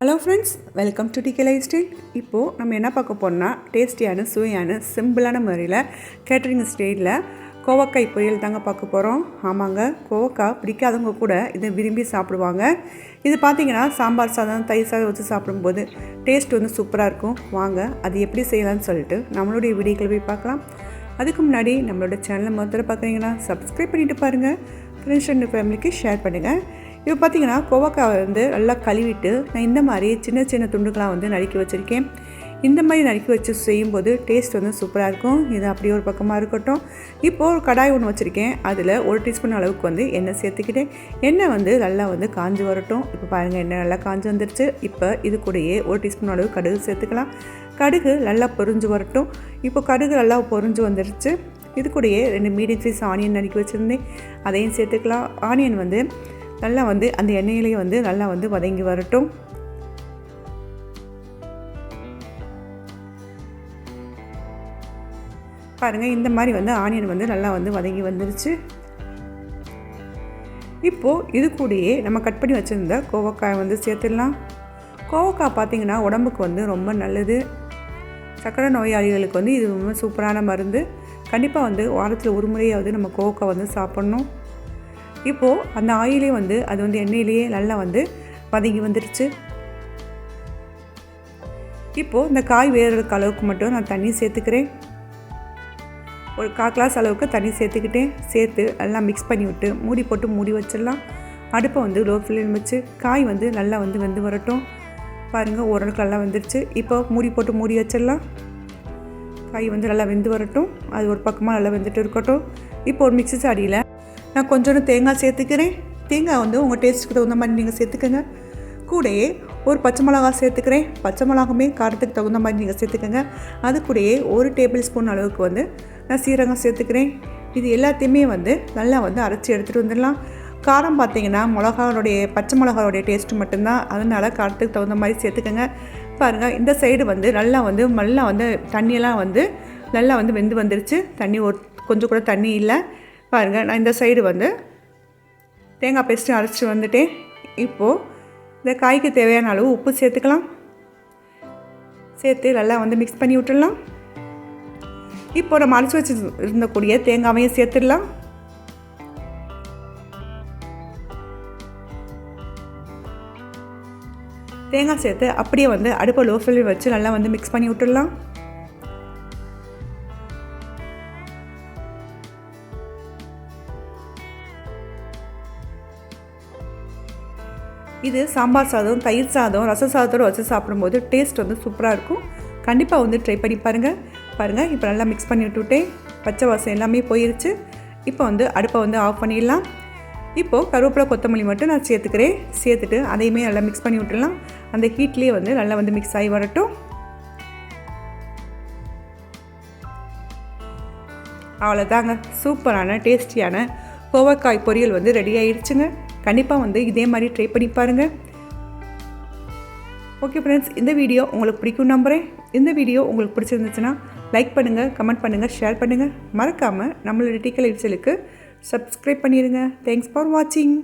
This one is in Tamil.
Hello friends welcome to TK life style இப்போது நம்ம என்ன பார்க்க போறோம்னா டேஸ்டியான சுவையான சிம்பிளான முறையில் கேட்டரிங் ஸ்டைலில் கோவக்காய் பொரியல் தாங்க பார்க்க போகிறோம் ஆமாங்க கோவக்காய் பிடிக்காதவங்க கூட இதை விரும்பி சாப்பிடுவாங்க. இது பார்த்தீங்கன்னா சாம்பார் சாதம் தயிர் சாதம் வச்சு சாப்பிடும்போது டேஸ்ட் வந்து சூப்பராக இருக்கும். வாங்க அது எப்படி செய்யலாம்னு சொல்லிட்டு நம்மளுடைய வீடியோக்கள் போய் பார்க்கலாம். அதுக்கு முன்னாடி நம்மளோட சேனலை முதல்ல பார்க்குறீங்கன்னா சப்ஸ்கிரைப் பண்ணிட்டு பாருங்கள் ஃப்ரெண்ட்ஸ் அண்ட் ஃபேமிலிக்கு ஷேர் பண்ணுங்கள் இப்போ பார்த்தீங்கன்னா கோவக்காவை வந்து நல்லா கழுவிட்டு நான் இந்த மாதிரி சின்ன சின்ன துண்டுகளாக வந்து நறுக்கி வச்சுருக்கேன். இந்த மாதிரி நறுக்கி வச்சு செய்யும்போது டேஸ்ட் வந்து சூப்பராக இருக்கும். இது அப்படியே ஒரு பக்கமாக இருக்கட்டும். இப்போது ஒரு கடாய் ஒன்று வச்சுருக்கேன். அதில் ஒரு டீஸ்பூன் அளவுக்கு வந்து எண்ணெய் சேர்த்துக்கிட்டேன். எண்ணெய் வந்து நல்லா வந்து காஞ்சி வரட்டும். இப்போ பாருங்கள் எண்ணெய் நல்லா காஞ்சி வந்துருச்சு. இப்போ இது கூடயே ஒரு டீஸ்பூன் அளவு கடுகு சேர்த்துக்கலாம். கடுகு நல்லா பொரிஞ்சு வரட்டும். இப்போ கடுகு நல்லா பொரிஞ்சு வந்துருச்சு. இது கூடயே ரெண்டு மீடியம் சைஸ் ஆனியன் நறுக்கி வச்சுருந்தேன். அதையும் சேர்த்துக்கலாம். ஆனியன் வந்து நல்லா வந்து அந்த எண்ணெயிலேயே வந்து நல்லா வந்து வதங்கி வரட்டும். பாருங்கள் இந்த மாதிரி வந்து ஆனியன் வந்து நல்லா வந்து வதங்கி வந்துருச்சு. இப்போது இது கூடயே நம்ம கட் பண்ணி வச்சுருந்த கோவக்காய் வந்து சேர்த்துடலாம். கோவக்காய் பார்த்திங்கன்னா உடம்புக்கு வந்து ரொம்ப நல்லது. சக்கரை நோயாளிகளுக்கு வந்து இது ரொம்ப சூப்பரான மருந்து. கண்டிப்பாக வந்து வாரத்தில் ஒரு முறையாவது நம்ம கோவக்காய் வந்து சாப்பிட்ணும். இப்போது அந்த ஆயிலே வந்து அது வந்து எண்ணெயிலேயே நல்லா வந்து பதுங்கி வந்துடுச்சு இப்போது இந்த காய் வேறதுக்கு அளவுக்கு மட்டும் நான் தண்ணி சேர்த்துக்கிறேன். ஒரு கால் கிளாஸ் அளவுக்கு தண்ணி சேர்த்துக்கிட்டேன். சேர்த்து எல்லாம் மிக்ஸ் பண்ணி விட்டு மூடி போட்டு மூடி வச்சிடலாம். அடுப்பை வந்து லோ ஃப்ளேம் வச்சு காய் வந்து நல்லா வந்து வெந்து வரட்டும். பாருங்கள் ஓரளவுக்கு நல்லா வந்துடுச்சு இப்போ மூடி போட்டு மூடி வச்சிடலாம். காய் வந்து நல்லா வெந்து வரட்டும். அது ஒரு பக்கமாக நல்லா வெந்துட்டு இருக்கட்டும். இப்போ ஒரு மிக்சி சாடியில் நான் கொஞ்சோண்டு தேங்காய் சேர்த்துக்கிறேன். தேங்காய் வந்து உங்கள் டேஸ்ட்டுக்கு தகுந்த மாதிரி நீங்கள் சேர்த்துக்கோங்க. கூடயே ஒரு பச்சை மிளகா சேர்த்துக்கிறேன். பச்சை மிளகாமே காரத்துக்கு தகுந்த மாதிரி நீங்கள் சேர்த்துக்கோங்க. அது கூடயே ஒரு டேபிள் ஸ்பூன் அளவுக்கு வந்து நான் சீரகம் சேர்த்துக்கிறேன். இது எல்லாத்தையுமே வந்து நல்லா வந்து அரைச்சி எடுத்துகிட்டு வந்துடலாம். காரம் பார்த்தீங்கன்னா மிளகாவுடைய பச்சை மிளகாவோடைய டேஸ்ட்டு மட்டும்தான். அதனால் காரத்துக்கு தகுந்த மாதிரி சேர்த்துக்கோங்க. பாருங்கள் இந்த சைடு வந்து நல்லா வந்து நல்லா வந்து தண்ணியெல்லாம் வந்து நல்லா வந்து வெந்து வந்துருச்சு. தண்ணி ஒரு கொஞ்சம் கூட தண்ணி இல்லை. பாருங்கள் நான் இந்த சைடு வந்து தேங்காய் பேஸ்ட்டு அரைச்சி வந்துட்டேன். இப்போது இந்த காய்க்கு தேவையான அளவு உப்பு சேர்த்துக்கலாம். சேர்த்து நல்லா வந்து மிக்ஸ் பண்ணி விட்டுடலாம். இப்போ நம்ம அரைச்சி வச்சு இருந்தக்கூடிய தேங்காவையும் சேர்த்துடலாம். தேங்காய் சேர்த்து அப்படியே வந்து அடுப்பை லோ ஃப்ளேமில் வச்சு நல்லா வந்து மிக்ஸ் பண்ணி விட்டுடலாம். இது சாம்பார் சாதம் தயிர் சாதம் ரச சாதத்தோடு வச்சு சாப்பிடும்போது டேஸ்ட் வந்து சூப்பராக இருக்கும். கண்டிப்பாக வந்து ட்ரை பண்ணி பாருங்கள் பாருங்கள் இப்போ நல்லா மிக்ஸ் பண்ணி விட்டுவிட்டேன் பச்சை வாசம் எல்லாமே போயிருச்சு. இப்போ வந்து அடுப்பை வந்து ஆஃப் பண்ணிடலாம். இப்போது கருவேப்பிலை கொத்தமல்லி மட்டும் நான் சேர்த்துக்கிறேன். சேர்த்துட்டு அதையுமே நல்லா மிக்ஸ் பண்ணி விட்டுலாம் அந்த ஹீட்லேயே வந்து நல்லா வந்து மிக்ஸ் ஆகி வரட்டும். அவ்வளோதாங்க சூப்பரான டேஸ்டியான கோவக்காய் பொரியல் வந்து ரெடி ஆயிடுச்சுங்க கண்டிப்பாக வந்து இதே மாதிரி ட்ரை பண்ணி பாருங்கள் ஓகே ஃப்ரெண்ட்ஸ் இந்த வீடியோ உங்களுக்கு பிடிக்கும் நம்புகிறேன் இந்த வீடியோ உங்களுக்கு பிடிச்சிருந்துச்சுன்னா லைக் பண்ணுங்கள் கமெண்ட் பண்ணுங்கள் ஷேர் பண்ணுங்கள் மறக்காமல் நம்மளோட டிக்கல் இட்ஸலுக்கு சப்ஸ்கிரைப் பண்ணிடுங்க தேங்க்ஸ் ஃபார் வாட்சிங்